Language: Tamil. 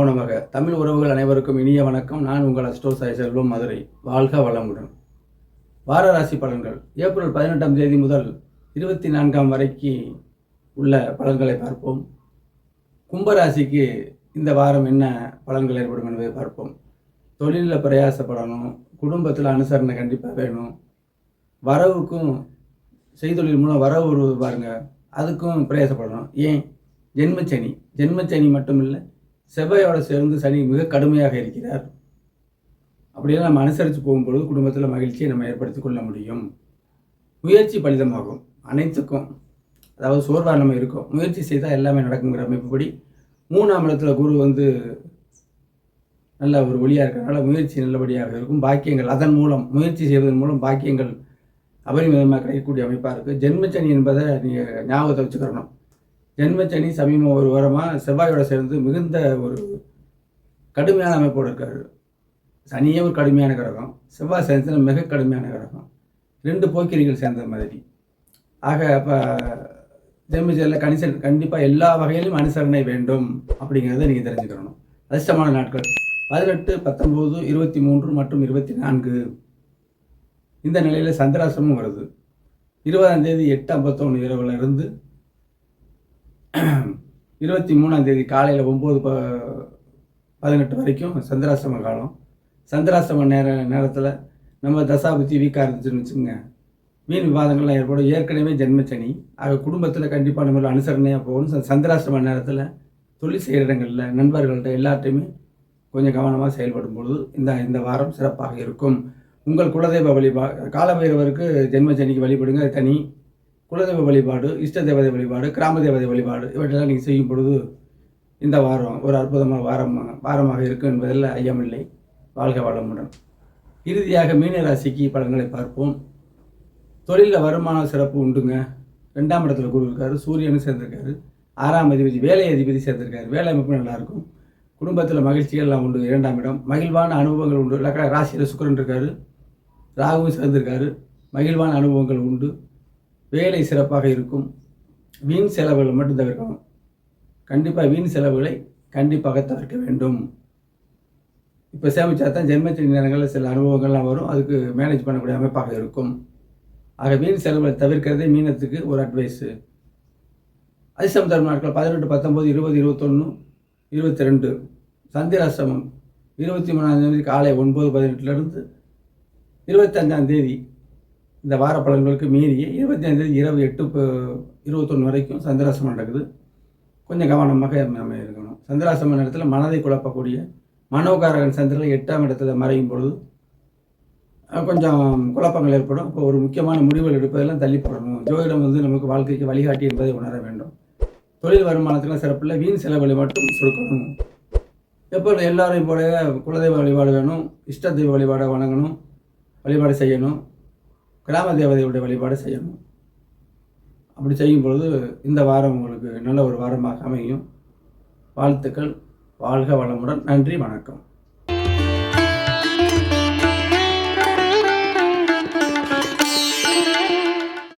நமோ நமக. தமிழ் உறவுகள் அனைவருக்கும் இனிய வணக்கம். நான் உங்கள் அஸ்டோ சாய் செல்வம் மதுரை. வாழ்க வளமுடன். வார ராசி பலன்கள். ஏப்ரல் பதினெட்டாம் தேதி முதல் இருபத்தி நான்காம் வரைக்கு உள்ள பலன்களை பார்ப்போம். கும்பராசிக்கு இந்த வாரம் என்ன பலன்கள் ஏற்படும் என்பதை பார்ப்போம். தொழிலில் பிரயாசப்படணும். குடும்பத்தில் அனுசரணை கண்டிப்பாக வேணும். வரவுக்கும் செய்தொழில் மூலம் வரவு வருவது பாருங்கள் அதுக்கும் பிரயாசப்படணும். ஏன்? ஜென்மச்சனி. ஜென்மச்சனி மட்டும் இல்லை செவ்வையோடு சேர்ந்து சனி மிக கடுமையாக இருக்கிறார். அப்படியே நம்ம அனுசரித்து போகும்பொழுது குடும்பத்தில் மகிழ்ச்சியை நம்ம ஏற்படுத்தி கொள்ள முடியும். முயற்சி பலிதமாகும். அனைத்துக்கும் அதாவது சோர்வாக நம்ம இருக்கோம். முயற்சி செய்தால் எல்லாமே நடக்குங்கிற அமைப்புப்படி மூணாம் இடத்துல குரு வந்து நல்ல ஒரு ஒளியாக இருக்கிறனால முயற்சி நல்லபடியாக இருக்கும். பாக்கியங்கள் அதன் மூலம் முயற்சி செய்வதன் மூலம் பாக்கியங்கள் அபரிமிதமாக கிடைக்கக்கூடிய அமைப்பாக இருக்குது ஜென்மச்சனி என்பதை நீங்கள் ஞாபகத்தை வச்சுக்கிறணும் ஜென்மச்சனி சமீபம் ஒரு வாரமாக செவ்வாயோட சேர்ந்து மிகுந்த ஒரு கடுமையான அமைப்போடு இருக்கார். சனியே ஒரு கடுமையான கிரகம். செவ்வாய் சேர்ந்து மிக கடுமையான கிரகம். ரெண்டு போக்கிரிகள் சேர்ந்த மாதிரி. ஆக அப்போ ஜென்மச்சனியில் கணிசன் கண்டிப்பாக எல்லா வகையிலும் அனுசரணை வேண்டும் அப்படிங்கிறத நீங்கள் தெரிஞ்சுக்கிறணும் அதிர்ஷ்டமான நாட்கள். பதினெட்டு பத்தொம்போது இருபத்தி மூன்று மற்றும் இருபத்தி நான்கு இந்த நிலையில் சந்திராசிரமம் வருது. இருபதாம் தேதி எட்டு ஐம்பத்தொன்று இரவுல இருந்து இருபத்தி மூணாம் தேதி காலையில் ஒம்பது ப பதினெட்டு வரைக்கும் சந்திராசிரம காலம். சந்திராசிரம நேர நேரத்தில் நம்ம தசாபுத்தி வீக்காக இருந்துச்சுன்னு வச்சுக்கோங்க. வீண் விவாதங்கள்லாம் ஏற்படும். ஏற்கனவே ஜென்மச்சனி. ஆக குடும்பத்தில் கண்டிப்பாக நம்ம அனுசரணையாக போகணும். சந்திராசிரம நேரத்தில் தொழில் செய்கிற இடங்களில் நண்பர்கள்ட்ட எல்லாத்தையுமே கொஞ்சம் கவனமாக செயல்படும் பொழுது இந்த இந்த வாரம் சிறப்பாக இருக்கும். உங்கள் குலதெய்வ வழிபா காலபைரவருக்கு ஜென்மச்சனிக்கு வழிபடுங்க. தனி குலதெய்வ வழிபாடு இஷ்ட தேவதை வழிபாடு கிராம தேவதை வழிபாடு இவற்றெல்லாம் நீங்கள் செய்யும் பொழுது இந்த வாரம் ஒரு அற்புதமான வாரம் வாரமாக இருக்கும் என்பதில் ஐயமில்லை. வாழ்க வளமுடன். இறுதியாக மீன ராசிக்கு பலன்களை பார்ப்போம். தொழிலில் வருமான சிறப்பு உண்டுங்க. ரெண்டாம் இடத்துல குரு இருக்காரு சூரியனும் சேர்ந்திருக்காரு. ஆறாம் அதிபதி வேலை அதிபதி சேர்ந்திருக்காரு. வேலை அமைப்பு நல்லாயிருக்கும் குடும்பத்தில் மகிழ்ச்சிகள் எல்லாம் உண்டு இரண்டாம் இடம். மகிழ்வான அனுபவங்கள் உண்டு. லக்கண ராசியில் சுக்கரன் இருக்காரு ராகுவும் சேர்ந்திருக்காரு. மகிழ்வான அனுபவங்கள் உண்டு. வேலை சிறப்பாக இருக்கும். வீண் செலவுகள் மட்டும் தவிர்க்கணும். கண்டிப்பாக வீண் செலவுகளை கண்டிப்பாக தவிர்க்க வேண்டும். இப்போ சேமிச்சா தான் ஜென்மச்சனி நேரங்களில் சில அனுபவங்கள்லாம் வரும். அதுக்கு மேனேஜ் பண்ணக்கூடிய அமைப்பாக இருக்கும். ஆக மீன் செலவுகளை தவிர்க்கிறதே மீனத்துக்கு ஒரு அட்வைஸு அதிசம் தர்ம நாட்கள் பதினெட்டு பத்தொம்போது இருபது இருபத்தொன்று இருபத்தி ரெண்டு சந்திராசிரமம் இருபத்தி மூணாம் தேதி காலை ஒன்பது பதினெட்டுலேருந்து இருபத்தஞ்சாம் தேதி இந்த வார பலன்களுக்கு மீறிய இருபத்தஞ்சாம் தேதி இரவு எட்டு இருபத்தொன்று வரைக்கும் சந்திராசிரமம் நடக்குது. கொஞ்சம் கவனமாக நம்ம இருக்கணும். சந்திராசிரம நேரத்தில் மனதை குழப்பக்கூடிய மனோகாரகன் சந்திரன் எட்டாம் இடத்துல மறையும் பொழுது கொஞ்சம் குழப்பங்கள் ஏற்படும். இப்போ ஒரு முக்கியமான முடிவுகள் எடுப்பதெல்லாம் தள்ளி போடணும். ஜோதிடம் வந்து நமக்கு வாழ்க்கைக்கு வழிகாட்டி என்பதை உணர வேண்டும். தொழில் வருமானத்துக்குலாம் சிறப்பில்லை வீண் செலவுகளை மட்டும் சுருக்கணும். எப்போ எல்லாரையும் போல குலதெய்வ வழிபாடு வேணும் இஷ்ட தெய்வ வழிபாடை வணங்கணும் வழிபாடு செய்யணும். கிராம தேவதையுடைய வழிபாடு செய்யணும். அப்படி செய்யும் பொழுது இந்த வாரம் உங்களுக்கு நல்ல ஒரு வாரமாக அமையும். வாழ்த்துக்கள். வாழ்க வளமுடன். நன்றி. வணக்கம்.